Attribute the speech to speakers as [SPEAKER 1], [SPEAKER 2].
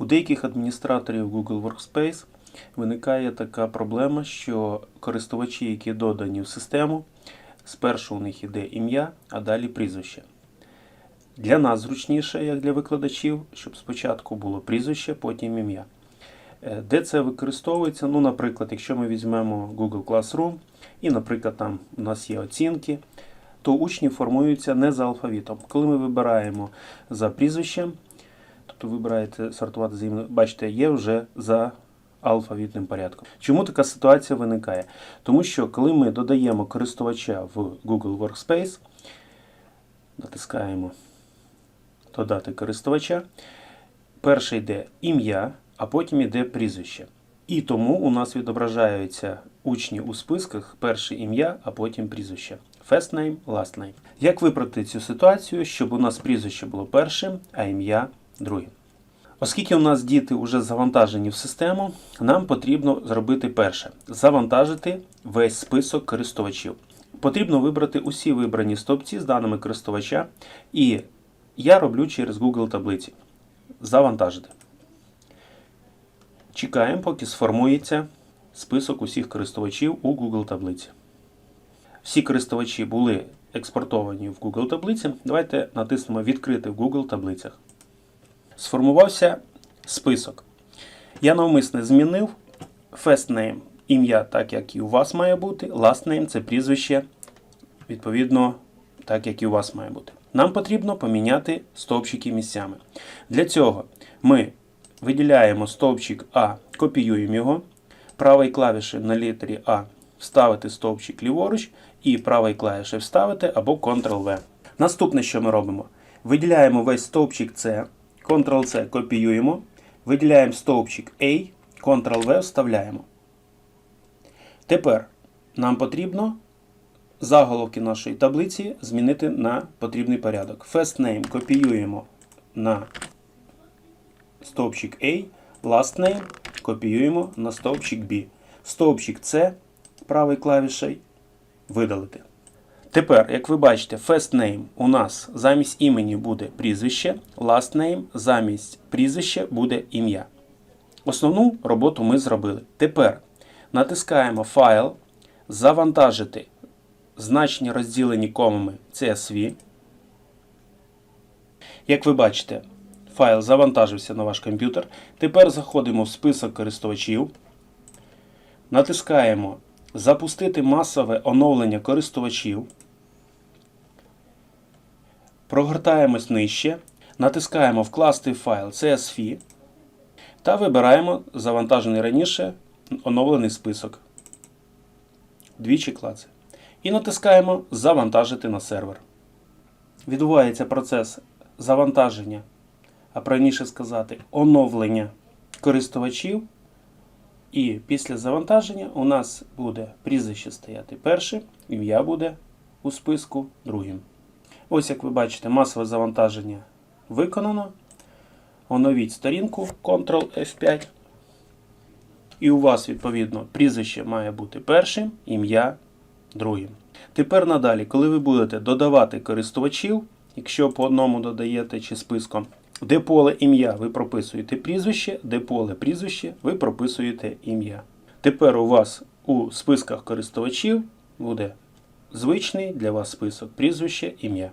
[SPEAKER 1] У деяких адміністраторів Google Workspace виникає така проблема, що користувачі, які додані в систему, спершу у них іде ім'я, а далі прізвище. Для нас зручніше, як для викладачів, щоб спочатку було прізвище, потім ім'я. Е, Де це використовується? Ну, наприклад, якщо ми візьмемо Google Classroom, і, наприклад, там у нас є оцінки, то учні формуються не за алфавітом. Коли ми вибираємо за прізвищем, тобто вибираєте сортувати за бачите, є вже за алфавітним порядком. Чому така ситуація виникає? Тому що коли ми додаємо користувача в Google Workspace, натискаємо додати користувача, перше йде ім'я, а потім йде прізвище. І тому у нас відображаються учні у списках перше ім'я, а потім прізвище. First name, last name. Як виправити цю ситуацію, щоб у нас прізвище було першим, а ім'я другим? Оскільки у нас діти вже завантажені в систему, нам потрібно зробити перше: завантажити весь список користувачів. Потрібно вибрати усі вибрані стовпці з даними користувача, і я роблю через Google таблиці. Завантажити. Чекаємо, поки сформується список усіх користувачів у Google таблиці. Всі користувачі були експортовані в Google таблиці. Давайте натиснемо Відкрити в Google таблицях. Сформувався список. Я навмисно змінив first name ім'я, так як і у вас має бути. Last name це прізвище, відповідно, так як і у вас має бути. Нам потрібно поміняти стовпчики місцями. Для цього ми виділяємо стовпчик А, копіюємо його, правою клавішею на літері А вставити стовпчик ліворуч і правою клавішею вставити або Ctrl-V. Наступне, що ми робимо? Виділяємо весь стовпчик С, Ctrl-C копіюємо, виділяємо стовпчик A, Ctrl-V вставляємо. Тепер нам потрібно заголовки нашої таблиці змінити на потрібний порядок. First name копіюємо на стовпчик A, last name копіюємо на стовпчик B. Стовпчик C правою клавішею видалити. Тепер, як ви бачите, first name у нас замість імені буде прізвище, last name замість прізвища буде ім'я. Основну роботу ми зробили. Тепер натискаємо файл, завантажити значення розділені комами CSV. Як ви бачите, файл завантажився на ваш комп'ютер. Тепер заходимо в список користувачів. Натискаємо Запустити масове оновлення користувачів. Прогортаємось нижче. Натискаємо Вкласти файл CSV та вибираємо завантажений раніше оновлений список. Двічі клаци. І натискаємо Завантажити на сервер. Відбувається процес завантаження, а правильніше сказати, оновлення користувачів. І після завантаження у нас буде прізвище стояти першим, ім'я буде у списку другим. Ось як ви бачите, масове завантаження виконано. Оновіть сторінку Ctrl F5. І у вас, відповідно, прізвище має бути першим, ім'я другим. Тепер надалі, коли ви будете додавати користувачів, якщо по одному додаєте чи списком, де поле ім'я ви прописуєте прізвище, де поле прізвище ви прописуєте ім'я. Тепер у вас у списках користувачів буде звичний для вас список прізвище, ім'я.